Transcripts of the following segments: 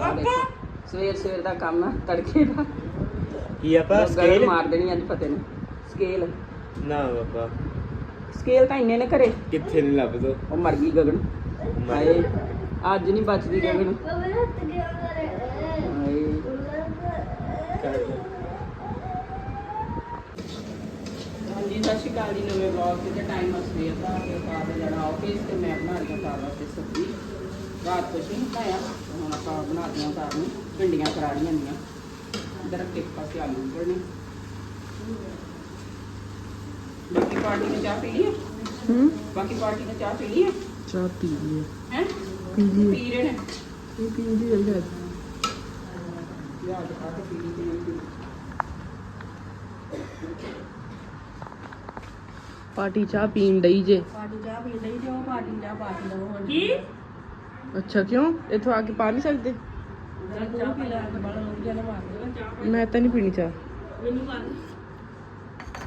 ਦੇਖੋ ਸਵੇਰ ਸਵੇਰ ਦਾ ਕੰਮ ਆ ਤੜਕੇ ਦਾ। ਕੀ ਆਪਾਂ ਸਕੇਲ ਮਾਰ ਦੇਣੀ ਅੱਜ ਪਤੇ ਨੇ। ਸਕੇਲ ਨਾ ਬਾਬਾ। ਸਕੇਲ ਤਾਂ ਇੰਨੇ ਨੇ ਘਰੇ। ਕਿੱਥੇ ਨਹੀਂ ਲੱਭਦੋ। ਉਹ ਮਰ ਗਈ ਗਗਨ। ਹਾਏ ਅੱਜ ਨਹੀਂ ਬਚਦੀ ਗਗਨ। ਹਾਏ। ਹਾਂਜੀ ਸਤਿ ਸ਼੍ਰੀ ਅਕਾਲ ਜੀ ਨਵੇਂ ਵਲੌਗ ਤੇ ਟਾਈਮ ਆ ਸਵੇਰ ਦਾ। ਤੇ ਬਾਅਦ ਜਾਣਾ ਆਫਿਸ ਤੇ ਮੈਂ ਬਣਾ ਰਹੀ ਹਾਂ ਤੇ ਸਬਜ਼ੀ। ਰਾਤ ਕੁਛ ਨਹੀਂ ਖਾਇਆ ਹੁਣ ਆਪਾਂ ਬਣਾ ਦਿਆਂ ਕਾਰ ਨੂੰ ਭਿੰਡੀਆਂ ਕਰਾ ਰਹੀਆਂ ਹੁੰਦੀਆਂ। ਇਧਰ ਇੱਕ ਪਾਸੇ ਆਲੂ ਉਬਲਣੇ ਬਾਕੀ ਪਾਰਟੀ ਨੇ ਚਾਹ ਪੀ ਲਈ ਹੈ ਹੂੰ? ਬਾਕੀ ਪਾਰਟੀ ਨੇ ਚਾਹ ਪੀ ਲਈ ਹੈ ਚਾਹ ਪੀ ਲਈ ਹੈ? ਪੀ ਲਈ ਪੀ ਰਹੇ ਨੇ? ਇਹ ਪੀ ਲਈ ਹੈ ਯਾਦ ਆ ਕੇ ਪੀ ਲਈ ਤੇ ਨਹੀਂ ਪੀ ਲਈ। ਪਾਰਟੀ ਚਾਹ ਪੀਣ ਡਈ ਜੇ। ਪਾਰਟੀ ਚਾਹ ਪੀ ਲਈ ਤੇ ਉਹ ਪਾਰਟੀ ਚਾਹ ਪਾਰਟੀ ਦਾ ਹੁਣ ਕੀ? ਅੱਛਾ ਕਿਉਂ? ਇੱਥੋਂ ਆ ਕੇ ਪਾ ਨਹੀਂ ਸਕਦੇ? ਮੈਂ ਤਾਂ ਨਹੀਂ ਪੀਣੀ ਚਾਹ। ਮੈਨੂੰ ਕਰ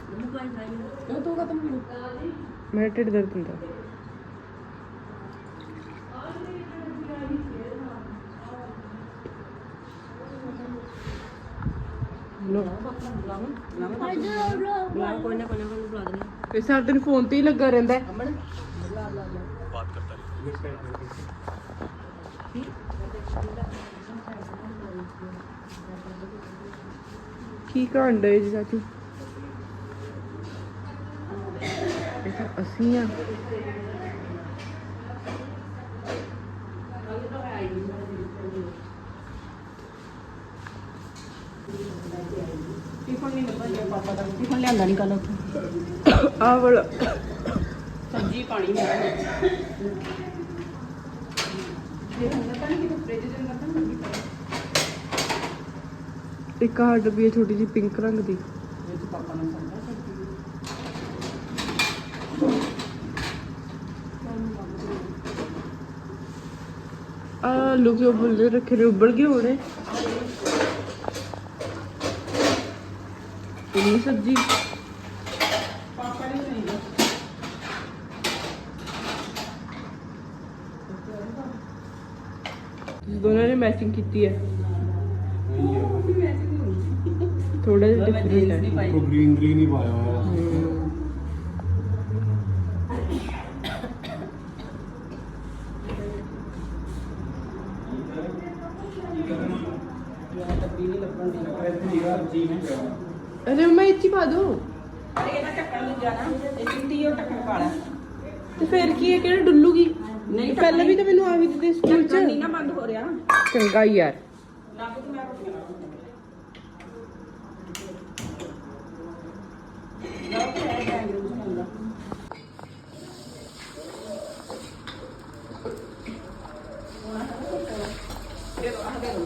ਮੈਨੂੰ ਕੋਈ ਨਹੀਂ ਉਹ ਤੂੰ ਕਦੋਂ ਪੀਣੀ ਮੇਰਾ ਢਿੱਡ ਦਰਦ ਹੁੰਦਾ। ਲੋ ਬੁਲਾ ਕੋਈ ਨਾ ਕੋਈ ਨਾ ਕੋਈ ਨਾ ਬੁਲਾ ਦੇਣਾ ਇਹ ਸਾਰਾ ਦਿਨ ਫੋਨ ਤੇ ਹੀ ਲੱਗਾ ਰਹਿੰਦਾ ਹੈ। ਅਮਨ? ਬੁਲਾ ਲਾ ਕੀ ਕਰਨ ਡਏ ਜੀ ਚਾਚੂ? ਇਹ ਤਾਂ ਅਸੀਂ ਆ। ਟਿਫਨ ਦਾ। ਲਿਆਂਦਾ ਨਹੀਂ ਕੱਲ ਉੱਥੋਂ। ਆਹ ਵਾਲਾ। ਸਬਜ਼ੀ ਪਾਣੀ ਮੇਰਾ ਜੇ ਹੁੰਦਾ ਤਾਂ ਨਹੀਂ ਕਿ ਫ੍ਰਿਜ ਦੇ ਅੰਦਰ ਤਾਂ ਨਹੀਂ ਇੱਕ ਆਹ ਡੱਬੀ ਹੈ ਛੋਟੀ ਜਿਹੀ, ਪਿੰਕ ਰੰਗ ਦੀ। ਇਹ ਤਾਂ ਪਾਪਾ ਨੂੰ ਸੰਦਾ ਸਬਜ਼ੀ ਆ ਲੋਕ ਉਬਲਦੇ ਰੱਖੇ ਨੇ, ਉਬਲ ਗਏ ਹੋਣੇ। ਇਹ ਸਬਜ਼ੀ? ਪਾਪਾ ਨੇ ਨਹੀਂ ਦਿੱਤਾ ਦੋਨਾਂ ਨੇ ਕੀਤੀ ਹੈ ਥੋੜਾ ਜਿਹਾ ਡਿਫਰੈਂਟ ਹੈ। ਨਹੀਂ ਕੋ ਗ੍ਰੀਨ ਗ੍ਰੀਨ ਹੀ ਪਾਇਆ ਹੋਇਆ ਨਹੀਂ ਨੇ ਅਰੇ ਮੈਂ ਇੱਥੇ ਪਾ ਦੋ। ਅਰੇ ਇਹਦਾ ਢੱਕਣ ਲੱਗ ਜਾਣਾ ਇਹ ਚਿੱਟੀ ਉਹ ਢੱਕਣ ਕਾਲਾ ਤੇ ਫਿਰ ਕੀ ਹੈ ਕਿਹੜਾ ਡੁੱਲੂਗੀ? ਨਹੀਂ ਪਹਿਲਾਂ ਵੀ ਤਾਂ ਮੈਨੂੰ ਆ ਵੀ ਦਿੱਤੇ ਸਕੂਲ ਢੱਕਣ ਨਹੀਂ ਚ ਨਾ ਬੰਦ ਹੋ ਰਿਹਾ। ਚੰਗਾ ਯਾਰ ਲੱਗ ਤੂੰ ਮੈਂ ਰੋਟੀ ਬਣਾ ਲਓ ਤੇ ਇਹ ਬੈਂਗਲ ਨੂੰ ਹੁੰਦਾ ਦੇ ਦੋ ਆਹ ਦੇ ਦੋ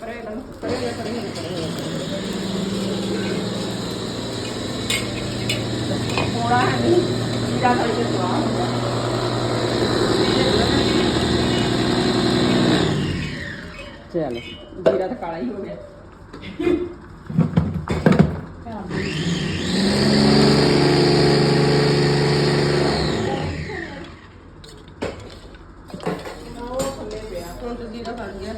ਪਰੇ ਲਾ ਪਰੇ ਲਾ ਪਰੇ ਲਾ ਥੋੜਾ ਹੈ ਨਹੀਂ ਜ਼ਿਆਦਾ ਹੀ ਸਵਾਦ ਹੁੰਦਾ ਚਲ। ਜੀਰਾ ਤਾਂ ਕਾਲਾ ਹੀ ਹੋ ਗਿਆ ਹੁਣ ਤਾਂ ਜੀਰਾ ਬਣ ਗਿਆ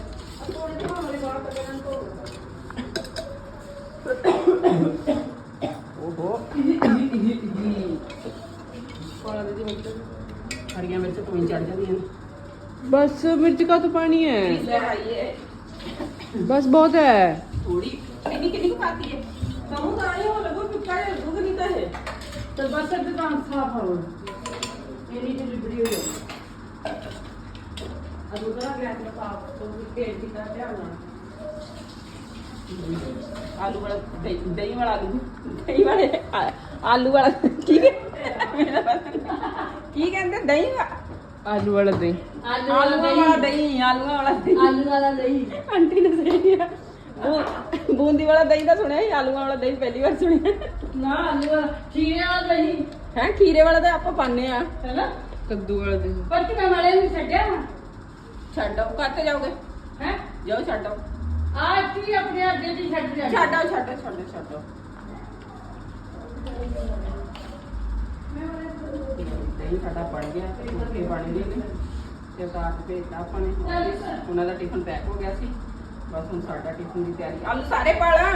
ਓਹੋ ਕੋਲਾ ਦੇ ਵਿੱਚ ਹਰੀਆਂ ਮਿਰਚ ਤੋਂ ਹੀ ਚੜ ਜਾਂਦੀਆਂ ਨੇ ਬਸ ਮਿਰਚ ਕਾ ਤਾਂ ਪਾਣੀ ਹੈ ਲੈ ਆਈਏ ਬਸ ਬਹੁਤ ਹੈ थोड़ी कितनी कितनी की खाती है समूह तो आए हो लगो पिक्का है दुख नहीं का है तो बस अब दुकान साफ हो ये नहीं डिलीवरी हो अब उधर गया तो साफ तो पेट की तरह ध्यान आलू वाला दही दही वाला आलू दही वाले आ- आलू वाला ठीक है मेरा पता नहीं की कहते दही वा- ਆਲੂ ਵਾਲਾ ਦਹੀਂ। ਆਲੂ ਵਾਲਾ ਦਹੀਂ। ਆਲੂ ਵਾਲਾ ਦਹੀਂ। ਆਲੂ ਵਾਲਾ ਦਹੀਂ। ਆਂਟੀ ਨੇ ਸਹੀ ਆ ਬੂੰਦੀ ਵਾਲਾ ਦਹੀਂ ਦਾ ਸੁਣਿਆ ਸੀ? ਆਲੂ ਵਾਲਾ ਦਹੀਂ ਪਹਿਲੀ ਵਾਰ ਸੁਣਿਆ। ਨਾ ਆਲੂ ਵਾਲਾ ਖੀਰੇ ਵਾਲਾ ਦਹੀਂ। ਹੈ ਖੀਰੇ ਵਾਲਾ ਤਾਂ ਆਪਾਂ ਪਾਣੇ ਆ ਹੈਨਾ? ਕੱਦੂ ਵਾਲਾ ਦਹੀਂ। ਪਰ ਕਿ ਵਾਲੇ ਨੂੰ ਛੱਡਿਆ ਛੱਡੋ ਕੱਤੇ ਜਾਓਗੇ? ਹੈ? ਜਾਓ ਛੱਡੋ ਆ ਕੀ ਆਪਣੇ ਅੱਗੇ ਦੀ ਛੱਡ ਜਾ ਛੱਡੋ ਛੱਡੋ ਛੱਡੋ ਛੱਡੋ ਦਹੀਂ ਸਾਡਾ ਬਣ ਗਿਆ ਤੇ ਬਣ ਗਏ ਤੇ ਉਤਾਰ ਕੇ ਭੇਜਤਾ ਆਪਾਂ ਨੇ। ਉਹਨਾਂ ਦਾ ਟਿਫਨ ਪੈਕ ਹੋ ਗਿਆ ਸੀ। ਬਸ ਹੁਣ ਸਾਡਾ ਟਿਫਨ ਦੀ ਤਿਆਰੀ। ਆਲੂ ਸਾਰੇ ਪਾਲਾਂ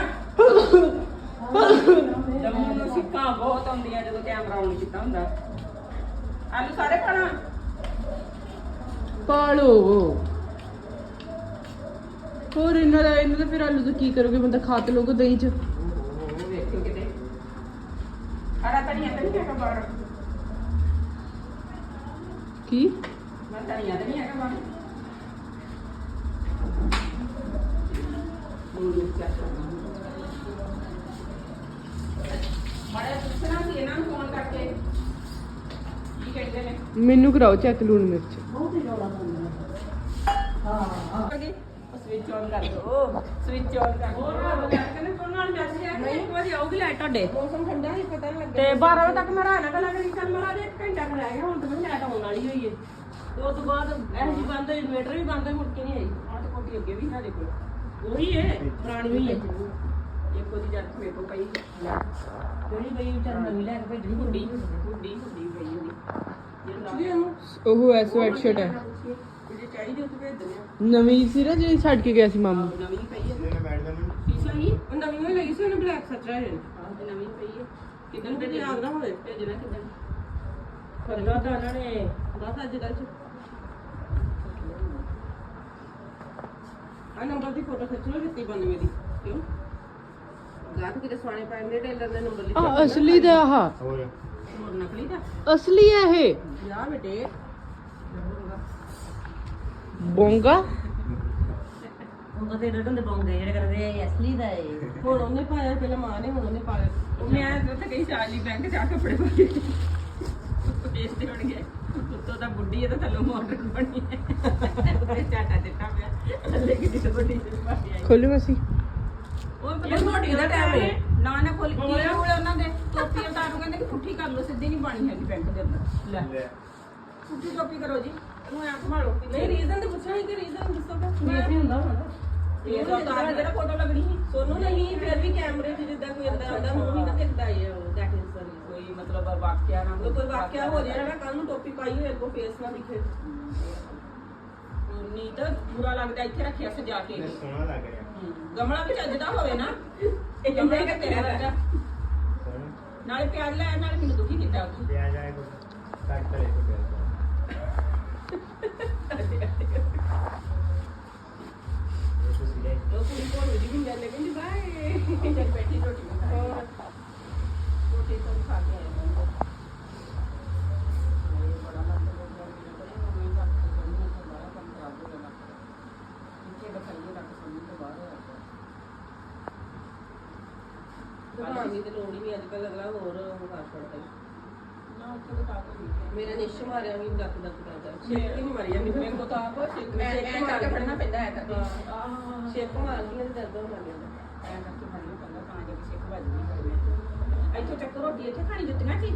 ਜਦੋਂ ਮੈਨੂੰ ਸਿੱਕਾਂ ਬਹੁਤ ਆਉਂਦੀਆਂ ਜਦੋਂ ਕੈਮਰਾ ਆਨ ਕੀਤਾ ਹੁੰਦਾ। ਆਲੂ ਸਾਰੇ ਪਾਲਾਂ ਪਾਲੋ ਹੋਰ ਇਹਨਾਂ ਦਾ ਇਹਨਾਂ ਦਾ ਫਿਰ ਆਲੂ ਦਾ ਕੀ ਕਰੋਗੇ? ਬੰਦਾ ਖਾ ਤੇ ਲੋਗੇ ਦਹੀਂ ਚ। ਉਹ ਵੇਖੋ ਕਿਤੇ। ਹਰਾ ਧਨੀਆ ਤਾਂ ਨਹੀਂ ਹੈਗਾ ਬਾਹਰ। ਕੀ? ਮੈਂ ਧਨੀਆ ਤਾਂ ਨਹੀਂ ਹੈਗਾ ਬਾਹਰ ਮੈਨੂੰ ਕਰਾਓ ਚੈੱਕ ਲੂਣ ਮਿਰਚ। ਬਹੁਤ ਹੀ ਰੌਲਾ ਪਾਉਂਦਾ ਹਾਂ ਅੱਗੇ ਸਵਿਚ ਆਨ ਕਰ ਦੋ। ਸਵਿਚ ਆਨ ਕਰ ਦੋ। ਹੋਰ ਕਹਿੰਦੇ ਕੋਲ ਨਾਲ ਮੈਸੇਜ ਆਇਆ ਨਹੀਂ ਇੱਕ ਵਾਰੀ ਆਊਗੀ ਲਾਈਟ ਤੁਹਾਡੇ। ਮੌਸਮ ਠੰਡਾ ਹੀ ਪਤਾ ਨਹੀਂ ਤੇ 12 ਵਜੇ ਤੱਕ ਮੈਂ ਰਾਣਾ ਕਲਾ ਕਰੀ ਚੱਲ ਮੇਰਾ ਇੱਕ ਘੰਟਾ ਕੁ ਰਹਿ ਗਿਆ ਹੁਣ ਤਾਂ ਮੈਂ ਲਾਈਟ ਆਉਣ ਵਾਲੀ ਹੋਈ ਏ। ਤੇ ਉਸ ਤੋਂ ਬਾਅਦ ਇਹ ਜੀ ਬੰਦ ਹੋਈ ਇਨਵੇਟਰ ਵੀ ਬੰਦ ਹੋਈ ਮੁੜ ਕੇ ਨਹੀਂ ਆਈ। ਆਹ ਤੇ ਕੋਟੀ ਅੱਗੇ ਵੀ ਸਾਡੇ ਕੋਲ। ਉਹੀ ਏ ਪੁਰਾਣੀ ਹੋਈ ਏ। ਇੱਕ ਉਹਦੀ ਜੱਟ ਮੇਰੇ ਕੋਲ ਪਈ। ਜਿਹੜੀ ਬਈ ਵਿਚਾਰ ਨਵੀਂ ਲੈ ਕੇ ਭੇਜਣੀ ਹੁੱਡੀ ਹੁੱਡੀ ਹੁੱਡੀ ਪਈ ਉਹਦੀ। ਉਹ ਐ ਸਵੈਟ ਸ਼ਰਟ ਹੈ। ਚਾਹੀਦੀ ਉੱਥੇ ਭੇਜ ਦਿੰਦੇ ਆ ਨਵੀਂ ਸੀ ਨਾ ਜਿਹੜੀ ਛੱਡ ਕੇ ਗਿਆ ਸੀ ਮਾਮੂ। ਨਵੀਂ ਪਈ ਹੈ ਪੀਸਾ ਹੀ ਉਹ ਨਵੀਂ ਹੋਈ ਲੱਗੀ ਸੀ ਉਹਨੇ ਬਲੈਕ ਸੱਚ ਰਹਿ ਆਹ ਤੇ ਨਵੀਂ ਪਈ ਹੈ ਤੈਨੂੰ ਤੇ ਯਾਦ ਨਾ ਹੋਵੇ ਭੇਜਣਾ ਕਿਦਨ ਕਰਨਾ ਤਾਂ ਉਹਨਾਂ ਨੇ। ਬਸ ਅੱਜ ਕੱਲ੍ਹ ਚ। ਆ ਨੰਬਰ ਦੀ ਫੋਟੋ ਖਿੱਚ ਲਓ ਕਿੰਨੀ 92 ਦੀ ਕਿਉਂ? ਗਾਹਕ ਕਿਤੇ ਸਵਾਣੇ ਪੈਣੇ ਟੇਲਰ ਨੇ ਨੰਬਰ ਲਿਖਿਆ ਆ ਅਸਲੀ ਦਾ ਆਹ। ਹੋਰ। ਨਕਲੀ ਦਾ? ਅਸਲੀ ਹੈ ਇਹ। ਯਾ ਬੇਟੇ ਬੋਂਗਾ? ਉਹ ਤੇ ਡੱਡੋਂ ਦੇ ਪਾਉਂਦੇ ਜਿਹੜੇ ਕਰਦੇ ਅਸਲੀ ਦਾ ਏ ਹੁਣ ਉਹਨੇ ਪਾਇਆ ਪਹਿਲਾਂ ਮਾਂ ਨੇ ਹੁਣ ਉਹਨੇ ਪਾਇਆ। ਮੈਂ ਉੱਥੇ ਗਈ ਚਾਰਲੀ ਬੈਂਕ ਜਾ ਕੱਪੜੇ ਪਾ ਕੇ। ਵੇਚਦੇ ਹੋਣਗੇ ਉੱਤੋਂ ਤਾਂ ਬੁੱਢੀ ਹੈ ਤਾਂ ਥੱਲੋਂ ਮੋਟਰ ਬਣੀ ਹੈ। ਉੱਤੇ ਚਾਟਾ ਦਿੱਤਾ ਪਿਆ। ਥੱਲੇ ਕਿੱਡੀ ਤਾਂ ਵੱਡੀ ਜਿਹੀ ਪਾਈ ਆਈ। ਖੋਲੀ ਮਸੀ। ਉਹ ਪਤਾ ਇਹ ਮੋਟੀ ਦਾ time ਹੈ। ਨਾ ਨਾ ਖੋਲ ਕੀ। ਹੋਇਆ ਉਹਨਾਂ ਦੇ। ਟੋਪੀ ਉਤਾਰੂ ਕਹਿੰਦੇ ਕਿ ਪੁੱਠੀ ਕਰ ਲਓ ਸਿੱਧੀ ਨਹੀਂ ਬਾਣੀ ਹੈਗੀ ਬੈਂਕ ਦੇ ਅੰਦਰ। ਲੈ। ਪੁੱਠੀ ਟੋਪੀ ਕਰੋ ਜੀ। ਤੂੰ ਐ ਸੰਭਾਲੋ। ਨਹੀਂ ਰੀਜ਼ਨ ਤੇ ਪੁੱਛਣਾ ਕਿ ਰੀਜ਼ਨ ਦੱਸੋਗਾ ਨਹੀਂ ਅਸੀਂ ਹੁੰਦਾ ਹੁਣ ਇਹ ਤਾਂ ਉਤਾਰ ਜਿਹੜਾ ਫੋਟੋ ਲੱਗਣੀ ਸੀ। ਸੋਨੂੰ ਨਹੀਂ ਫਿਰ ਵੀ ਕੈਮਰੇ 'ਚ ਜਿੱਦਾਂ ਕੋਈ ਅੰਦਰ ਆਉਂਦਾ ਮੂੰਹ ਹੀ ਨਾ ਦਿਖਦਾ ਹੈ ਉਹ ਦੈਟ ਇਜ਼ ਸਰ ਕੋਈ ਮਤਲਬ ਵਾਕਿਆ ਨਾ ਉਹ ਕੋਈ ਵਾਕਿਆ ਹੋ ਜਾਣਾ ਨਾ ਕੱਲ ਨੂੰ ਟੋਪੀ ਪਾਈ ਹੋਏ ਕੋ ਫੇਸ ਨਾ ਦਿਖੇ। ਨਹੀਂ ਤਾਂ ਬੁਰਾ ਲੱਗਦਾ ਇੱਥੇ ਰੱਖਿਆ ਸਜਾ ਕੇ। ਸੋਹਣਾ ਲੱਗ ਰਿਹਾ। ਹਮ, ਗਮਲਾ ਵੀ ਚੱਜਦਾ ਹੋਵੇ ਨਾ ਇਹ ਗਮਲਾ ਕਿ ਤੇਰਾ ਵਰਗਾ ਸੋਹਣਾ। ਨਾਲੇ ਪਿਆਜ਼ ਲੈ ਨਾਲੇ ਮੈਨੂੰ ਦੁਖੀ ਕੀਤਾ ਤੂੰ ਪਿਆ ਜਾਏ ਕੋ ਕੱਟ ਕਰੇ ਕੋ ਪਿਆ ਜਾਣਾ ਇੱਥੇ ਬਖਾਈਏ ਰੱਖ ਸੰਨੀ ਤੋਂ ਬਾਹਰ ਆ ਗਿਆ ਦੁਕਾਨ ਦੀ ਤੇ ਲੋੜ ਹੀ ਨਹੀਂ ਅੱਜ ਕੱਲ ਅਗਲਾ ਹੋਰ ਉਹ ਕਰ ਛੱਡਦਾ ਈ। ਨਾ ਉੱਥੇ ਤਾਂ ਕਾਫੀ ਨਹੀਂ ਮੇਰਾ ਨਿਸ਼ ਮਾਰਿਆ ਵੀ ਡੱਕ ਡੱਕ ਕਰਦਾ ਛੇਕ ਹੀ ਨਹੀਂ ਮਾਰੀ ਜਾਂਦੀ ਮੇਰੇ ਕੋਲ ਤਾਂ ਆਪ ਮੈਂ ਮੈਂ ਕਰਕੇ ਫੜਨਾ ਪੈਂਦਾ ਹੈ ਕਰਕੇ ਹਾਂ ਛੇਕ ਮਾਰਦੀਆਂ ਤੇ ਦਰਦ ਹੋਣ ਲੱਗ ਜਾਂਦਾ ਐਂ ਕਰਕੇ ਫੜਨਾ ਪੈਂਦਾ ਤਾਂ ਜੇ ਕਿਸੇ ਖਵਾ ਜੀ ਇੱਥੋਂ ਚੱਕ ਰੋਟੀ ਇੱਥੇ ਖਾਣੀ ਜੁੱਤੀਆਂ ਸੀ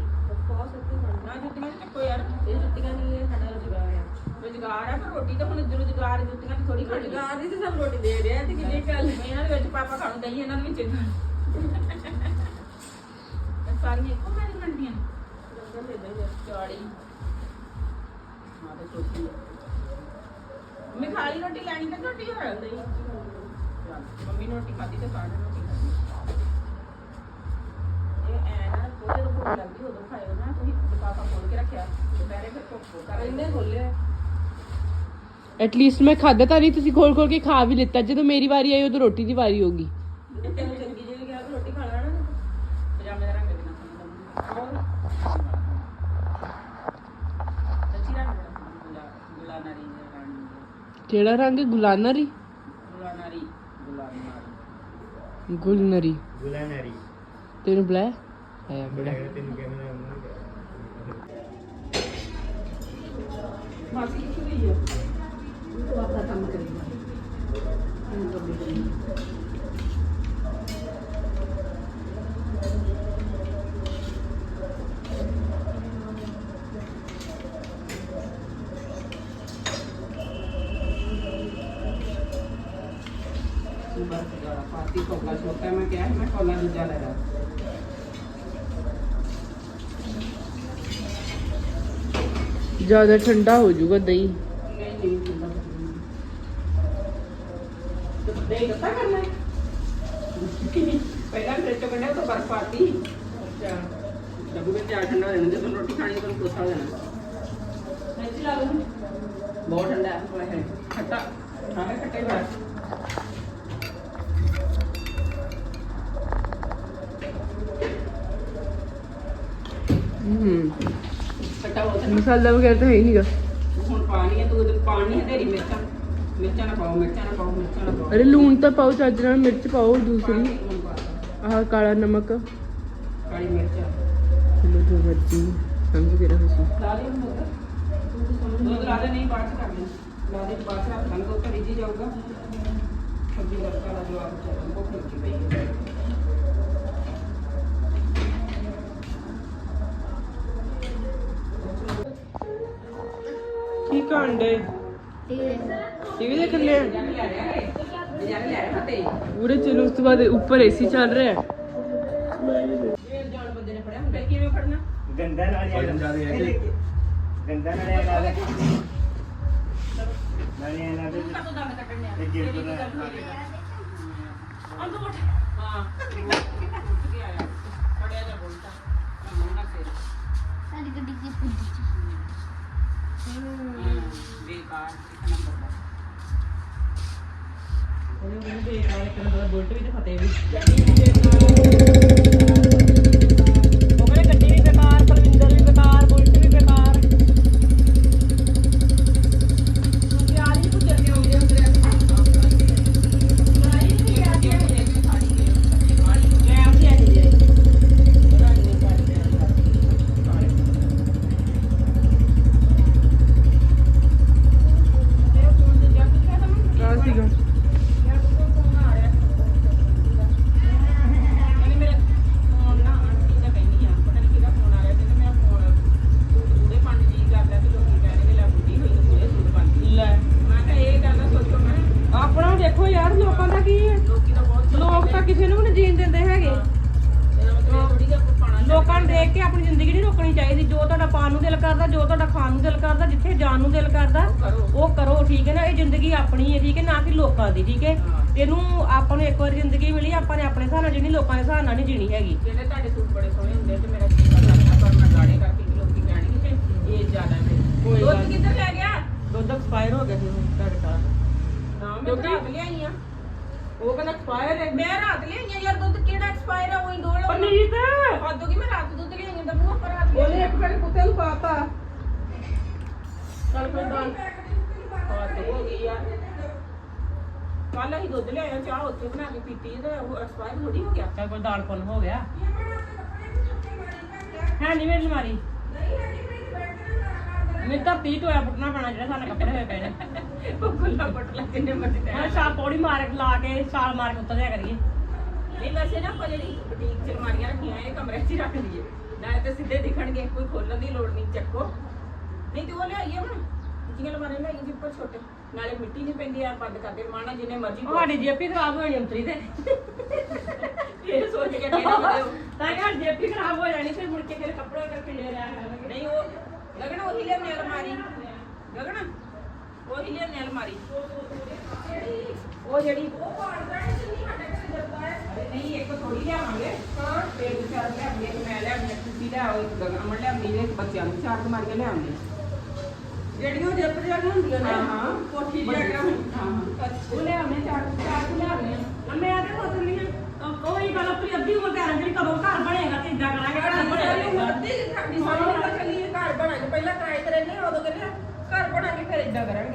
ਬਹੁਤ ਸੱਚੀ ਖਾਣੀ ਨਾ ਜੁੱਤੀਆਂ ਚ ਚੱਕੋ ਯਾਰ ਇਹ ਜੁੱਤੀਆਂ ਨਹੀਂ ਇਹ ਸਾਡਾ ਰੁਜ਼ਗਾਰ ਹੈ ਰੁਜ਼ਗਾਰ ਆ ਪਰ ਰੋਟੀ ਤਾਂ ਹੁਣ ਰੁਜ਼ਗਾਰ ਜੁੱਤੀਆਂ ਦੀ ਥੋੜੀ ਖਾਣੀ ਰੁਜ਼ਗਾਰ ਦੀ ਤੇ ਸਭ ਰੋਟੀ ਦੇ ਰਿਹਾ ਤੇ ਕਿੰਨੀ ਗੱਲ। ਇਹਨਾਂ ਦੇ ਵਿੱਚ ਪਾਪਾ ਖਾਣ ਦਈ ਇਹਨਾਂ ਦੇ ਵਿੱਚ ਸਾਰੀਆਂ ਇੱਕੋ ਖਾਣੀ ਬਣਦੀਆਂ ਚੌੜੀ। ਮਾਂ ਤੇ ਛੋਟੀ ਮੈਂ ਖਾਲੀ ਰੋਟੀ ਲੈਣੀ ਤਾਂ ਰੋਟੀ ਹੋ ਨਹੀਂ ਮੰਮੀ ਨੇ ਰੋਟੀ ਖਾਧੀ ਤੇ ਸਾਰਿਆਂ ਇਹ ਐ ਨਾ ਕੋਈ ਜਦੋਂ ਭੁੱਖ ਲੱਗਦੀ ਉਦੋਂ ਖਾਇਓ ਨਾ। ਤੁਸੀਂ ਲਿਫਾਫਾ ਖੋਲ ਕੇ ਰੱਖਿਆ ਦੁਪਹਿਰੇ ਫਿਰ ਭੁੱਖ ਕਰ ਇਹਨੇ ਖੋਲਿਆ ਐਟਲੀਸਟ ਮੈਂ ਖਾਦਾ ਤਾਂ ਨਹੀਂ ਤੁਸੀਂ ਖੋਲ ਖੋਲ ਕੇ ਖਾ ਵੀ ਲਿੱਤਾ। ਜਦੋਂ ਮੇਰੀ ਵਾਰੀ ਆਈ ਉਦੋਂ ਰੋਟੀ ਦੀ ਵਾਰੀ ਹੋਗੀ ਤੈਨੂੰ ਚੰਗੀ ਜਿਹੀ ਕਿਹਾ ਵੀ ਰੋਟੀ ਖਾ ਲੈਣਾ ਨਾ। ਪਜਾਮੇ ਦਾ ਰੰਗ ਕਿੰਨਾ ਸੋਹਣਾ ਸੱਚੀ ਰੰਗ ਗੁਲਾ ਗੁਲਾਨਾਰੀ ਰਾਣੀ ਕਿਹੜਾ ਰੰਗ? ਗੁਲਾਨਰੀ? ਗੁਲਾਨਾਰੀ। ਗੁਲਾਨਾਰੀ। ਗੁਲਨਰੀ। ਗੁਲਾਨਰੀ। ਤੈਨੂੰ ਬੁਲਾਇਆ ਆਇਆ ਬੜਾ ਮਾਸੀ ਕਿੱਥੇ ਗਈ ਹੈ ਉਹ ਆਪਣਾ ਕੰਮ ਕਰੇਗਾ ਇਹਨੂੰ ਤਾਂ ਦੇਖੀ ਕੋਲਾ ਛੋਟਾ ਮੈਂ ਕਿਹਾ ਮੈਂ ਕੋਲਾ ਦੂਜਾ ਲੈ ਲਾ ਜ਼ਿਆਦਾ ਠੰਡਾ ਹੋ ਜਾਊਗਾ ਦਹੀਂ। ਨਹੀਂ ਹੁੰਦਾ ਕਰਨਾ ਪਹਿਲਾਂ ਫਿਰ ਚੋਂ ਕੱਢਿਆ ਤਾਂ ਬਰਫ ਪਾਤੀ ਅੱਛਾ ਡੱਬੂ ਵਿੱਚ ਆ ਠੰਡਾ ਹੋ ਜਾਣਾ ਜਦੋਂ ਰੋਟੀ ਖਾਣੀ ਤਾਂ ਕੋਸਾ ਹੋ ਜਾਣਾ ਲਾ ਲਓ ਬਹੁਤ ਠੰਡਾ ਹੈ ਖੱਟਾ ਹਾਂ ਖੱਟੇ ਬਾਰ ਹੂੰ। ਮਸਾਲਾ ਵਗੈਰਾ ਤਾਂ ਹੈ ਹੀ ਨਹੀਂਗਾ। ਹੁਣ ਪਾਣੀ ਹੈ ਤੂੰ ਉਹਦੇ ਪਾਣੀ ਹੈ ਤੇਰੀ ਮਿਰਚਾਂ ਮਿਰਚਾਂ ਨਾ ਪਾਓ ਮਿਰਚਾਂ ਨਾ ਪਾਓ ਮਿਰਚਾਂ ਨਾ ਪਾਓ। ਅਰੇ ਲੂਣ ਤਾਂ ਪਾਓ ਚੱਜ ਨਾਲ ਮਿਰਚ ਪਾਓ ਦੂਸਰੀ। ਲੂਣ ਪਾ ਦਿਓ। ਆਹ ਕਾਲਾ ਨਮਕ। ਕਾਲੀ ਮਿਰਚ। ਚਲੋ ਜੋ ਮਰਜ਼ੀ ਸਮਝ ਕੇ ਰਹੋ ਸੀ ਲਾ ਦੇ ਹੁਣ ਦੁੱਧ। ਲਾ ਦੇ ਨਹੀਂ ਬਾਅਦ ਚ ਕਰ ਦੇ ਲਾ ਦੇ ਬਾਅਦ ਚ ਰੱਖ ਲਾਂਗੇ ਉਹ ਤਾਂ ਰਿੱਝੀ ਜਾਊਗਾ। ਸਬਜ਼ੀ ਦਾ ਕਾਲਾ ਜਵਾਬ ਚਾਹੀਦਾ ਭੁੱਖ ਲੱਗੀ ਪਈ ਹੈ। ਕੀ ਕਾਂਡੇ ਟੀਵੀ ਦੇਖ ਲੈ ਹੈ ਪੂਰੇ ਚਲੋ ਉਸ ਤੋਂ ਬਾਅਦ ਉੱਪਰ ਏਸੀ ਚੱਲ ਰਿਹਾ। ਹੈ ਇਹ ਜਾਣ ਬੰਦੇ ਨੇ ਫੜਿਆ ਹੁੰਦਾ ਕਿਵੇਂ ਫੜਨਾ ਗੰਦਾ ਨਾਲ ਹੈ ਕਿ? ਗੰਦਾ ਨਾਲ ਇਹ ਨਾਲ ਇਹ ਨਾਲ ਪਤਾ ਅੰਦਰ ਉੱਠ ਹਾਂ ਕੇ ਆਇਆ ਫੜਿਆ ਜਾ ਬੋਲਤਾ ਮੰਨਾ ਸਿਰ ਸਾਡੀ ਗੱਡੀ ਦੀ ਪੁੱਜੀ ਬੇਕਾਰ ਇੱਕ ਨੰਬਰ ਦਾ ਉਹਨੂੰ ਬੇਕਾਰ ਇੱਕ ਨੰਬਰ ਬੁਲਟ ਵੀ ਤੇ ਫਤਿਹ ਵੀ ਉਹ ਕਹਿੰਦੇ ਗੱਡੀ ਵੀ ਬੇਕਾਰ ਕੁਲਵਿੰਦਰ ਵੀ ਬੇਕਾਰ ਬੁਲਟ ਵੀ ਬੇਕਾਰ ਤੁਸੀਂ ਆ ਰਹੀ ਪੁੱਜਰ ਕੇ ਆਉਂਦੇ ਹੁੰਦੇ ਮੈਂ ਵੀ ਆ ਜੀ ਆ ਸੀਗਾ ਲੈ ਆਪਣਾ ਦੇਖੋ ਯਾਰ ਲੋਕਾਂ ਦਾ ਕੀ ਹੈ ਲੋਕ ਤਾਂ ਕਿਸੇ ਨੂੰ ਵੀ ਨਹੀਂ ਜੀਣ ਦਿੰਦੇ ਹੈਗੇ ਲੋਕਾਂ ਨੂੰ ਦੇਖ ਕੇ ਆਪਣੀ ਜ਼ਿੰਦਗੀ ਨਹੀਂ ਰੋਕਣੀ ਚਾਹੀਦੀ ਜੋ ਤੁਹਾਡਾ ਪਾਣ ਨੂੰ ਦਿਲ ਕਰਦਾ ਜੋ ਤੁਹਾਡਾ ਖਾਣ ਨੂੰ ਦਿਲ ਕਰਦਾ ਜਿੱਥੇ ਜਾਣ ਨੂੰ ਦਿਲ ਕਰਦਾ ਉਹ ਕਰੋ ਠੀਕ ਹੈ ਨਾ ਇਹ ਜ਼ਿੰਦਗੀ ਆਪਣੀ ਹੈ ਠੀਕ ਹੈ ਨਾ ਕਿ ਲੋਕਾਂ ਦੀ ਠੀਕ ਹੈ ਇਹਨੂੰ ਆਪਾਂ ਨੂੰ ਇੱਕ ਵਾਰ ਜ਼ਿੰਦਗੀ ਮਿਲੀ ਆਪਾਂ ਨੇ ਆਪਣੇ ਹਿਸਾਬ ਨਾਲ ਜੀਣੀ ਲੋਕਾਂ ਦੇ ਹਿਸਾਬ ਨਾਲ ਨਹੀਂ ਜੀਣੀ ਹੈਗੀ। ਜਿਹੜੇ ਤੁਹਾਡੇ ਸੂਟ ਬੜੇ ਸੋਹਣੇ ਹੁੰਦੇ ਤੇ ਮੇਰਾ ਚੀਕਾ ਲੱਗਦਾ ਪਰ ਮੈਂ ਗਾੜੇ ਕਰਕੇ ਕਿ ਲੋਕੀ ਕਹਿਣਗੇ ਕਿ ਇਹ ਜ਼ਿਆਦਾ ਹੈ। ਕੋਈ ਗੱਲ ਦੁੱਧ ਨਹੀਂ। ਕਿੱਧਰ ਲੈ ਗਿਆ? ਦੁੱਧ ਐਕਸਪਾਇਰ ਹੋ ਗਿਆ ਸੀ ਹੁਣ ਤੁਹਾਡੇ ਘਰ। ਨਾ ਮੈਂ ਰਾਤ ਲਿਆਈ ਆ। ਉਹ ਕਹਿੰਦਾ ਐਕਸਪਾਇਰ ਹੈ। ਮੈਂ ਰਾਤ ਲਿਆਈ ਆ ਯਾਰ ਦੁੱਧ ਕਿਹੜਾ ਐਕਸਪਾਇਰ ਆ ਉਹੀ ਲਓ ਪਨੀਤ ਹੱਦੋਂ ਕਿ ਮੈਂ ਰਾਤ ਦੁੱਧ ਲਿਆਈ ਆ ਤਾਂ ਮੂੰਹ ਪਰ ਰਾਤ ਉਹਨੇ ਲਿਆਈ ਇੱਕ ਵਾਰੀ ਕੁੱਤੇ ਨੂੰ ਪਾਤਾ। ਚੱਲ ਕੋਈ ਗੱਲ ਹੱਦ ਹੋ ਗਈ ਯਾਰ ਕੱਲ ਅਸੀਂ ਦੁੱਧ ਲਿਆਇਆ ਚਾਹ ਉੱਥੇ ਬਣਾ ਕੇ ਪੀਤੀ ਤੇ ਉਹ ਐਕਸਪਾਇਰ ਥੋੜੀ ਹੋ ਗਿਆ। ਚੱਲ ਕੋਈ ਦਾਲ ਪੁੰਨ ਹੋ ਗਿਆ। ਹੈ ਨਹੀਂ ਮੇਰੀ ਅਲਮਾਰੀ। ਮੇਰੇ ਤਾਂ ਪੀਟ ਹੋਇਆ ਪੁੱਟਣਾ ਪੈਣਾ ਜਿਹੜਾ ਸਾਨੂੰ ਕੱਪੜੇ ਹੋਏ ਪਏ ਨੇ। ਉਹ ਗੁੱਲਾ ਪਟ ਲਾ ਕਿੰਨੇ ਮਰਜ਼ੀ ਹਾਂ ਤੇ ਛਾਲ ਪੌੜੀ ਮਾਰ ਕੇ ਲਾ ਕੇ ਛਾਲ ਮਾਰ ਕੇ ਉੱਤਰ ਜਾ ਕਰੀਏ। ਨਹੀਂ ਵੈਸੇ ਨਾ ਆਪਾਂ ਜਿਹੜੀ ਬੁਟੀਕ ਚ ਅਲਮਾਰੀਆਂ ਰੱਖੀਆਂ ਇਹ ਕਮਰੇ 'ਚ ਹੀ ਰੱਖ ਲਈਏ। ਨਾਲੇ ਤੇ ਸਿੱਧੇ ਦਿਖਣਗੇ ਕੋਈ ਖੋਲਣ ਦੀ ਲੋੜ ਨਹੀਂ ਚੱਕੋ। ਨਹੀਂ ਤੇ ਉਹ ਲਿਆਈਏ ਹੁਣ। ਜਿਹੀਆਂ ਅਲਮਾਰੀਆਂ ਲਿਆਈਏ ਜਿੱਪਰ ਛੋਟੇ। ਨਾਲੇ ਮਿੱਟੀ ਨਹੀਂ ਪੈਂਦੀ ਆ ਬੰਦ ਕਰਦੇ ਮਾਣਾ ਜਿੰਨੇ ਮਰਜ਼ੀ ਤੁਹਾਡੀ ਜੇਪੀ ਖਰਾਬ ਹੋ ਜਾਣੀ ਅੰਤਰੀ ਤੇ। ਇਹ ਸੋਚ ਕੇ ਬਣੇ ਹੋ? ਤਾਂ ਕਿ ਜੇਪੀ ਖਰਾਬ ਹੋ ਜਾਣੀ ਫਿਰ ਮੁੜ ਕੇ ਫਿਰ ਕੱਪੜੇ ਕਰਕੇ ਲੈ ਰਿਆ ਕਰਾਂਗੇ। ਨਹੀਂ ਉਹ ਗਗਨ ਉਹੀ ਲਿਆਉਣੇ ਅਲਮਾਰੀ। ਗਗਨ ਉਹੀ ਲਿਆਉਣੇ ਅਲਮਾਰੀ। ਉਹ ਜਿਹੜੀ ਅਰੇ ਨਹੀਂ ਇੱਕ ਥੋੜੀ ਲਿਆਵਾਂਗੇ। ਹਾਂ। ਤੇ ਚਾਰ ਲਿਆਵਾਂਗੇ ਇੱਕ ਮੈਂ ਲਿਆਵਾਂਗੀ ਇੱਕ ਤੁਸੀਂ ਲਿਆਓ ਇੱਕ ਗਗਨ ਅਮਨ ਲਿਆਉਂਦੀ ਨੇ ਇੱਕ ਬੱਚਿਆਂ ਨੂੰ ਚਾਰ ਮਾਰ ਕੇ ਲਿਆਉਂਦੇ ਜਿਹੜੀਆਂ ਜੇਪ ਜਿਹੜੀਆਂ ਹੁੰਦੀਆਂ ਨੇ ਹਾਂ ਕੋਠੀ ਜਿਹੜੀਆਂ ਹਾਂ ਹਾਂ। ਉਹ ਲਿਆਉਂਦੇ ਚਾਰ ਚਾਰ ਕੁ ਲਿਆਉਂਦੇ ਆ ਮੈਂ ਤੇ ਸੋਚਦੀ ਹਾਂ ਕੋਈ ਗੱਲ ਆਪਣੀ ਅੱਧੀ ਉਮਰ ਤੇ ਆਰੰਭੀ ਕਦੋਂ ਘਰ ਬਣੇਗਾ ਤੇ ਇਦਾਂ ਕਰਾਂਗੇ ਘਰ ਬਣੇਗਾ। ਆ,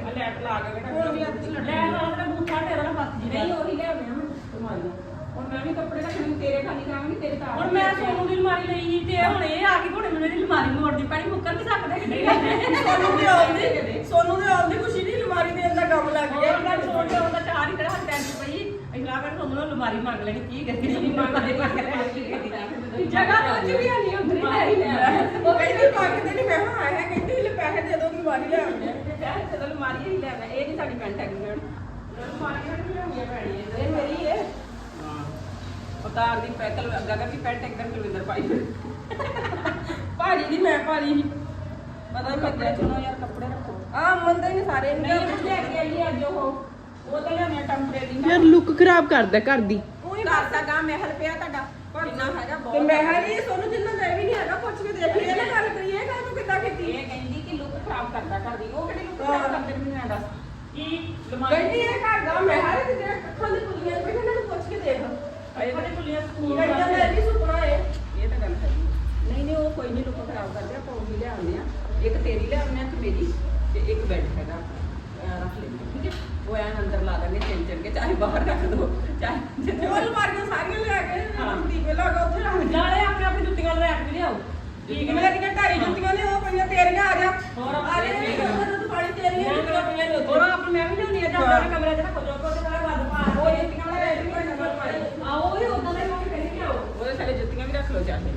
ਆ, ਲੈਟ ਲਾ ਕੇ ਹੁਣ ਵੀ ਅੱਜ ਲੈ ਆਉਣਾ ਤੇ ਬੂਥਾ ਤੇਰਾ ਬਸ ਜੀ ਨਹੀਂ ਉਹੀ ਲਿਆਉਣੇ ਆ ਤੁਹਾਡੀਆਂ ਹੁਣ। ਮੈਂ ਵੀ ਕੱਪੜੇ ਰੱਖਣੇ ਤੇਰੇ ਖਾਲੀ ਕਰਾਂਗੀ ਤੇਰੇ ਤਾਂ ਹੁਣ ਮੈਂ ਸੋਨੂੰ ਦੀ ਅਲਮਾਰੀ ਲਈ ਸੀ ਤੇ ਹੁਣ ਇਹ ਆ ਕੇ ਘੋੜੇ ਇਹਦੀ ਅਲਮਾਰੀ ਮੋੜਨੀ ਪੈਣੀ ਮੁੱਕਰ ਨਹੀਂ ਸਕਦੇ। ਕਿਤੇ ਸੋਨੂੰ ਦੇ ਆਉਂਦੀ ਸੋਨੂੰ ਦੇ ਆਉਂਦੀ ਖੁਸ਼ੀ ਨਹੀਂ ਅਲਮਾਰੀ ਦਾ ਕੰਮ ਲੱਗ ਹੋਰ ਮੈਂ ਸੋਚ ਕੇ ਉਹਦਾ ਚਾਰ ਹੀ ਤੇਰਾ ਹੱਥ ਟੈਂਟ ਪਈ। ਇਸਲਾ ਕਰ ਤੁਹਾਨੂੰ ਅਲਮਾਰੀ ਮੰਗ ਲੈਣੀ ਕੀ ਕਰੀ ਨਹੀਂ ਮੰਗਦੇ ਜਗ੍ਹਾ ਕੁਝ ਵੀ ਨਹੀਂ ਹੁੰਦੀ ਉਹ ਕਹਿੰਦੀ ਮੰਗਦੇ ਨਹੀਂ ਮੈਂ ਹਾਂ ਕਹਿੰਦੀ ਲੈ ਪੈਸੇ ਦੇ ਦੋ ਅਲਮਾਰੀ ਲੈ ਆਉਂਦੇ। ਪੈਸੇ ਤੇ ਅਲਮਾਰੀ ਹੀ ਲੈਣਾ ਇਹ ਨਹੀਂ ਸਾਡੀ ਪੈਂਟ ਹੈਗੀ ਹੁਣ। ਅਲਮਾਰੀ ਨਹੀਂ ਲਿਆਉਣੀ ਪੈਣੀ ਇਹ ਮੇਰੀ ਹੈ। ਉਤਾਰ ਦੀ ਪੈਕਲ ਗਗਨ ਦੀ ਪੈਂਟ ਇੱਕਦਮ ਕੁਲਵਿੰਦਰ ਪਾਈ ਭਾਜੀ ਦੀ ਮੈਂ ਭਾਜੀ ਪਤਾ ਹੀ ਲੱਗਿਆ ਚੁਣੋ ਯਾਰ ਕੱਪੜੇ ਰੱਖੋ। ਆ ਮੰਨਦੇ ਨਹੀਂ ਸਾਰੇ ਨਹੀਂ ਲੈ ਕੇ ਆਈ ਅੱਜ ਉਹ। ਉਹ ਤਾਂ ਲਿਆਉਣਾ ਟੈਂਪਰੇਰੀ ਯਾਰ ਲੁੱਕ ਖਰਾਬ ਕਰਦਾ ਘਰ ਦੀ। ਉਹੀ ਦਾ ਗਾ ਮਹਿਲ ਪਿਆ ਤੁਹਾਡਾ। ਕਿੰਨਾ ਹੈਗਾ ਤੇ ਬਹੁਤ ਮੈਂ ਹਾਂ ਨਹੀਂ ਸੋਨੂੰ ਜਿੰਨਾ ਮੈਂ ਵੀ ਨਹੀਂ ਹੈਗਾ ਪੁੱਛ ਕੇ ਦੇਖ ਲਈ ਇਹ ਗੱਲ ਕਰੀਏ ਇਹ ਕੰਮ ਕਿੱਦਾਂ ਕੀਤੀ? ਇਹ ਕਹਿੰਦੀ ਕਿ ਲੁੱਕ ਖਰਾਬ ਕਰਦਾ ਘਰ ਦੀ। ਉਹ ਕਿਹੜੀ ਲੁੱਕ ਹਾਂ। ਖਰਾਬ ਕਰਦੇ ਮੈਨੂੰ ਐਂ ਦੱਸ। ਕੀ ਕਹਿੰਦੀ ਇਹ ਘਰ ਦਾ ਮੈਂ ਹਾਂ ਤੇ ਜਿਹੜੇ ਅੱਖਾਂ ਦੀ ਪੁੱਲੀਆਂ ਪਈਆਂ ਇਹਨਾਂ ਨੂੰ ਪੁੱਛ ਕੇ ਦੇਖ। ਅੱਖਾਂ ਦੀ ਪੁੱਲੀਆਂ ਸਕੂਲ ਕਹਿੰਦਾ ਮੈਂ ਵੀ ਸੁਪਨਾ ਹੈ ਇਹ ਤਾਂ ਗੱਲ ਹੈ। ਨਹੀਂ ਨਹੀਂ ਉਹ ਕੋਈ ਨਹੀਂ ਲੁੱਕ ਖਰਾਬ ਕਰਦੇ ਆਪਾਂ ਉਹੀ ਲਿਆਉਂਦੇ ਆ। ਇੱਕ ਤੇਰੀ ਲਿਆਉਂਦੇ ਆ ਤੇ ਮੇਰੀ ਤੇ ਇੱਕ ਬੈੱਡ ਹੈਗਾ ਅਹ ਰੱਖ ਲੈਂਦੇ ਠੀਕ ਹੈ? ਉਹ ਐਨ ਅੰਦਰ ਲਾ ਦਾਂਗੇ ਚਿੰਨ ਚਿੰਨ ਕੇ ਚਾਹੇ ਬਾਹਰ ਰੱਖ ਦੋ ਚਾਹੇ ਜਿੱਥੇ ਉਹ ਅਲਮਾਰੀਆਂ ਸਾਰੀਆਂ ਲਿਆ ਕੇ ਹਾਂ। ਦੀਵੇ ਲਾ ਕੇ ਉੱਥੇ ਰੱਖ ਦੇ ਨਾਲੇ ਆਪਣੇ ਆਪਣੇ ਜੁੱਤੀਆਂ ਲੈ ਕੇ ਲਿਆਓ। ਠੀਕ ਹੈ ਮੇਰੀਆਂ ਢਾਈ ਜੁੱਤੀਆਂ ਨੇ ਉਹ ਪਈਆਂ ਤੇਰੀਆਂ ਆ ਜਾ ਹੋਰ ਆ ਨਹੀਂ ਤੂੰ ਪਾਣੀ ਤੇਰੀਆਂ ਜੁੱਤੀਆਂ। ਪਈਆਂ ਨੇ ਹੋਰ ਆਪ ਮੈਂ ਵੀ ਲਿਆਉਣੀ ਆ ਜਾਂ ਆਪਣੇ ਕਮਰੇ 'ਚ ਰੱਖੋ ਜੋ ਕੋ ਤੇ ਵੱਧ ਪਾ ਉਹ ਜੁੱਤੀਆਂ ਲੈ ਕੇ ਨੰਬਰ ਪਾਈ ਆਓ ਉਹ ਉਦਾਂ ਦਾ ਹੀ ਮੈਂ ਕਹਿੰਦੀ ਆਓ ਉਹਦੇ ਥੱਲੇ ਜੁੱਤੀਆਂ ਵੀ ਰੱਖ ਲਓ ਚਾਹੇ।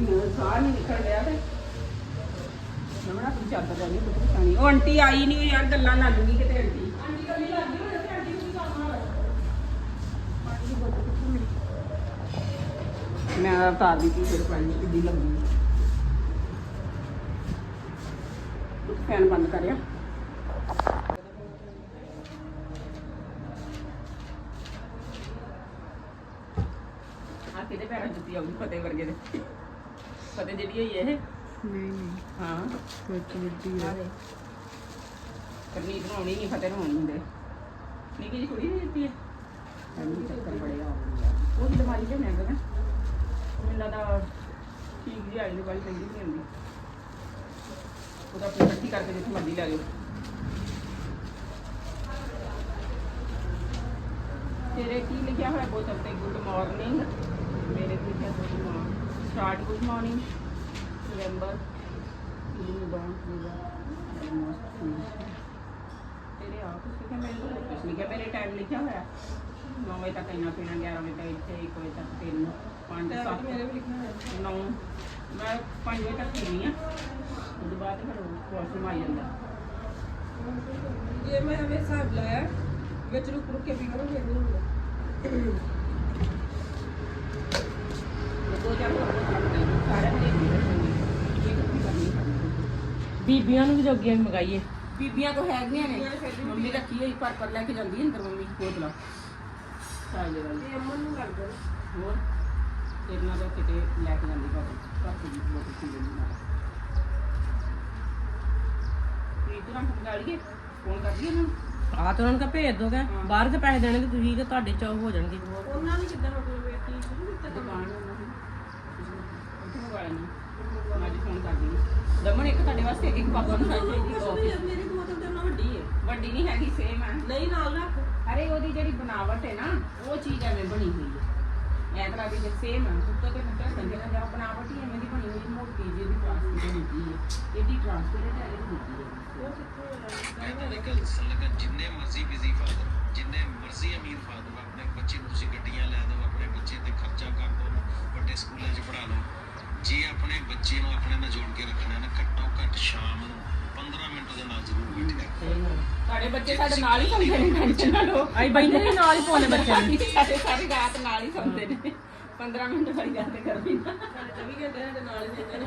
ਜੁੱਤੀਆਂ ਸਾਹ ਨਹੀਂ ਨਿਕਲ ਰਿਹਾ ਤੇ ਨਮਣਾ ਕੁਝ ਚੱਲਦਾ ਜਾਨੀ ਕੁਝ ਪਛਾਣੀ ਉਹ ਆਂਟੀ ਆਈ ਨਹੀਂ ਯਾਰ ਗੱਲਾਂ ਲੱਗ ਗਈ ਕਿਤੇ ਆਂਟੀ ਆਂਟੀ ਕੱਲੀ ਲੱਗ ਗਈ ਹੋਵੇ ਤੇ ਆਂਟੀ ਨੂੰ ਕੰਮ ਆ ਪਾਣੀ ਦੀ ਬੋਤਲ ਕਿੱਥੇ ਮੇਰੀ ਮੈਂ ਉਤਾਰ ਦਿੱਤੀ ਫਿਰ ਪਾਣੀ ਕਿੱਡੀ ਲੰਬੀ ਫੈਨ ਬੰਦ ਕਰਿਆ ਆ ਕਿਹਦੇ ਪੈਰਾਂ ਜੁੱਤੀ ਆਉਗੀ ਫਤਿਹ ਵਰਗੇ ਦੇ। ਫਤਿਹ ਜਿਹੜੀ ਹੋਈ ਹੈ ਇਹ? ਨਹੀਂ ਨਹੀਂ। ਹਾਂ। ਸੋਚ ਵੱਡੀ ਆ। ਹੈ ਦੇ ਕਰਨੀ ਬਣਾਉਣੀ ਨਹੀਂ ਫਤਿਹ ਨੂੰ ਹੋਣੀ ਦੇ। ਨਿੱਕੀ ਜਿਹੀ ਕੁੜੀ ਨਹੀਂ ਦਿੱਤੀ ਹੈ ਐਨੀ ਚੱਕਰ ਬੜੇ ਆ। ਉਹ ਦਿਮਾਗੀ ਤੇ ਮੈਂ ਕਹਿੰਦਾ ਮੈਨੂੰ ਲੱਗਦਾ ਠੀਕ ਜੀ ਆਈ ਦੀ ਵਾਲੀ ਚੰਗੀ ਨਹੀਂ ਹੁੰਦੀ। ਉਹਦਾ ਆਪਣੀ ਇਕੱਠੀ ਕਰਕੇ ਜਿੱਥੇ ਮਰਜ਼ੀ ਲੈ ਜਾਓ। ਤੇਰੇ ਕੀ ਲਿਖਿਆ ਹੋਇਆ? ਬੋਤਲ ਤੇ ਗੁੱਡ ਮਾਰਨਿੰਗ। ਮੇਰੇ ਤੇ ਲਿਖਿਆ? Good morning. Start good morning remember you don't leave ਤੇਰੇ ਆਪ ਕੁਛ ਲਿਖਿਆ ਮੇਰੇ ਕੋਲ ਕੁਛ ਲਿਖਿਆ ਮੇਰੇ ਟਾਈਮ ਲਿਖਿਆ ਹੋਇਆ 9 ਵਜੇ ਤੱਕ ਇੰਨਾ ਪੀਣਾ 11 ਵਜੇ ਤੱਕ ਇੱਥੇ 1 ਵਜੇ ਤੱਕ ਤਿੰਨ 5 7 ਮੇਰੇ ਵੀ ਲਿਖਿਆ ਹੋਇਆ 9 ਮੈਂ 5 ਵਜੇ ਤੱਕ ਪੀਣੀ ਆ ਉਹਦੇ ਬਾਅਦ ਫਿਰ ਵਾਸ਼ਰੂਮ ਆ ਜਾਂਦਾ ਜੇ ਮੈਂ ਐਵੇਂ ਹਿਸਾਬ ਲਾਇਆ ਵਿੱਚ ਰੁਕ ਰੁਕ ਕੇ ਵੀ ਕਰੋ ਫਿਰ ਨਹੀਂ ਹੁੰਦਾ ਦੋ ਚਾਰ ਹੋਰ ਕਰਦੇ ਸਾਰੇ ਨੇ ਨਹੀਂ ਰੱਖਣੀ ਇਹ ਕਿੱਥੇ ਕਰਨੀ ਕਰਨੀ ਬੀਬੀਆਂ ਨੂੰ ਵੀ ਜੋਗੀਆਂ ਵੀ ਮੰਗਾਈਏ। ਬੀਬੀਆਂ ਕੋ ਹੈਗੀਆਂ ਨੇ। ਮੰਮੀ ਰੱਖੀ ਹੋਈ ਪਰ ਪਰ ਲੈ ਕੇ ਜਾਂਦੀ ਹੈ ਅੰਦਰ ਮੰਮੀ ਦੇ ਵਾਲੀ ਅਮਨ ਨੂੰ ਨਾ। ਹੋਰ? ਇਹਨਾਂ ਦਾ ਕਿਤੇ ਲੈ ਕੇ ਜਾਂਦੀ ਤੇ ਫੋਨ ਕਰ ਇਹਨਾਂ ਨੂੰ? ਆ ਤਾਂ ਉਹਨਾਂ ਨੂੰ ਭੇਜ ਦੋਗੇ ਬਾਹਰ ਦੇ ਪੈਸੇ ਦੇਣੇ ਤੇ ਤੁਸੀਂ ਤੇ ਤੁਹਾਡੇ ਚੌ ਹੋ ਜਾਣਗੇ। ਉਹਨਾਂ ਨੇ ਕਿੱਦਾਂ ਮਤਲਬ ਕੀ ਦੁਕਾਨ ਉਹਨਾਂ ਦੀ ਉੱਥੇ ਮੰਗਵਾ ਲੈਣੀ ਮੈਂ ਅੱਜ ਫੋਨ ਕਰਦੀ ਹਾਂ। ਦਮਨ ਇੱਕ ਤੁਹਾਡੇ ਵਾਸਤੇ ਇੱਕ ਪਾਪਾ ਨੂੰ ਸਾਈਜ਼ ਚਾਹੀਦੀ ਕਾਫੀ ਮੇਰੀ ਬੋਤਲ ਤੇ ਉਹਨਾਂ ਵੱਡੀ ਹੈ ਵੱਡੀ ਨਹੀਂ ਹੈਗੀ ਸੇਮ ਹੈ ਨਹੀਂ ਨਾਲ ਰੱਖ। ਅਰੇ ਉਹਦੀ ਜਿਹੜੀ ਬਣਾਵਟ ਹੈ ਨਾ ਉਹ ਚੀਜ਼ ਐਵੇਂ ਬਣੀ ਹੋਈ ਹੈ ਐ ਤਰ੍ਹਾਂ ਦੀ ਸੇਮ ਹੈ ਉੱਤੋਂ ਤੇ ਮੁੱਟਾ ਸੰਜਣਾ ਜਾਂ ਬਣਾਵਟ ਹੀ ਐਵੇਂ ਦੀ ਬਣੀ ਹੋਈ ਮੋਟੀ ਜਿਹੀ ਦੀ ਪਲਾਸਟਿਕ ਦੀ ਹੁੰਦੀ ਹੈ ਇਹਦੀ ਟ੍ਰਾਂਸਪੇਰੈਂਟ ਹੈ ਇਹਦੀ ਹੁੰਦੀ ਹੈ ਮੈਂ ਤਾਂ ਇਹ ਗੱਲ ਸੰਗਤ ਜਿੰਨੇ ਮਰਜ਼ੀ ਬਿਜ਼ੀ ਫਾਦਰ ਜਿੰਨੇ ਮਰਜ਼ੀ ਅਮੀਰ ਫਾਦਰ ਆਪਣੇ ਬੱਚੇ ਨੂੰ ਤੁਸੀਂ ਗੱਡੀਆਂ ਲੈ ਦਿਓ ਆਪਣੇ ਬੱਚੇ ਤੇ ਖਰਚਾ ਕਰ ਦਿਓ ਵੱਡੇ ਸਕੂਲਾਂ 'ਚ ਪੜ੍ਹਾ ਲਓ ਜੇ ਆਪਣੇ ਬੱਚੇ ਨੂੰ ਆਪਣੇ ਨਾਲ ਜੋੜ ਕੇ ਰੱਖਣਾ ਨਾ ਘੱਟੋ ਘੱਟ ਸ਼ਾਮ ਨੂੰ 15 ਮਿੰਟ ਦੇ ਨਾਲ ਜ਼ਰੂਰ ਬੈਠਿਆ ਸਾਡੇ ਬੱਚੇ ਸਾਡੇ ਨਾਲ ਹੀ ਸੌਂਦੇ ਨੇ ਟੈਨਸ਼ਨ ਨਾ ਲਓ। ਆਈ ਬੈਠੇ ਨੇ ਨਾਲ ਹੀ ਪਾਉਣੇ ਬੱਚਿਆਂ ਨੂੰ। ਸਾਡੇ ਸਾਰੀ ਰਾਤ ਨਾਲ ਹੀ ਸੌਂਦੇ ਨੇ। 15 ਮਿੰਟ ਵਾਲੀ ਗੱਲ ਤੇ ਕਰਦੀ ਨਾ ਸਾਡੇ 24 ਘੰਟੇ ਸਾਡੇ ਨਾਲ ਹੀ ਰਹਿੰਦੇ ਨੇ।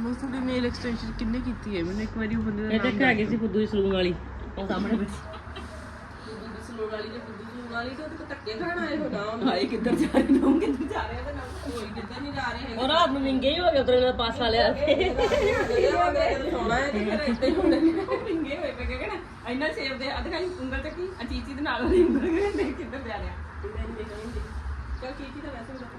ਮਸਤ ਦੀ ਨੇਲ ਐਕਸਟੈਂਸ਼ਨ ਕਿੰਨੇ ਕੀਤੀ ਹੈ? ਮੈਨੂੰ ਇੱਕ ਵਾਰੀ ਉਹ ਬੰਦੇ ਦਾ ਇਹ ਨਾਮ ਤੇ ਹੈਗੀ ਸੀ ਫੁੱਦੂ ਦੀ ਸਲੂਨ ਵਾਲੀ। ਉਹ ਸਾਹਮਣੇ ਬੈਠੀ। ਦੁੱਧ ਦੀ ਵਾਲੀ ਤੇ ਵਾਲੀ ਤੇ ਉਹ ਧੱਕੇ ਖਾਣ ਆਏ ਹੋ ਨਾਮ ਹਾਏ ਕਿੱਧਰ ਜਾ ਰਹੇ ਨੇ? ਉਹ ਕਿੱਧਰ ਜਾ ਰਹੇ ਨੇ ਕੋਈ ਕਿੱਦਾਂ ਨਹੀਂ ਜਾ ਰਹੇ ਉਹ ਰਾਤ ਨੂੰ ਵਿੰਗੇ ਹੀ ਹੋ ਗਏ ਉਤਰੇ ਨਾਲ ਪਾਸਾ ਲਿਆ ਕੇ। ਹੈਗੇ ਆ ਮੇਰੇ ਕੋਲ ਸੋਣਾ ਹੈ ਤੇ ਫਿਰ ਇੱਥੇ ਹੀ ਹੁੰਦੇ ਨੇ। ਪਿੰਗੇ ਹੋਏ ਪਏ ਕਿ ਨਾ ਇੰਨਾ ਸੇਬ ਦੇ ਅੱਧ ਖਾਲੀ ਉਂਗਲ ਚੱਕੀ ਆ ਚੀਚੀ ਦੇ ਨਾਲ ਉਹਦੀ ਉਂਗਲ ਕਹਿੰਦੇ ਕਿੱਧਰ ਜਾ ਰਿਹਾ। ਚਲ ਕੀ ਕੀ ਤਾਂ ਵੈਸੇ ਵੀ ਰੱਖ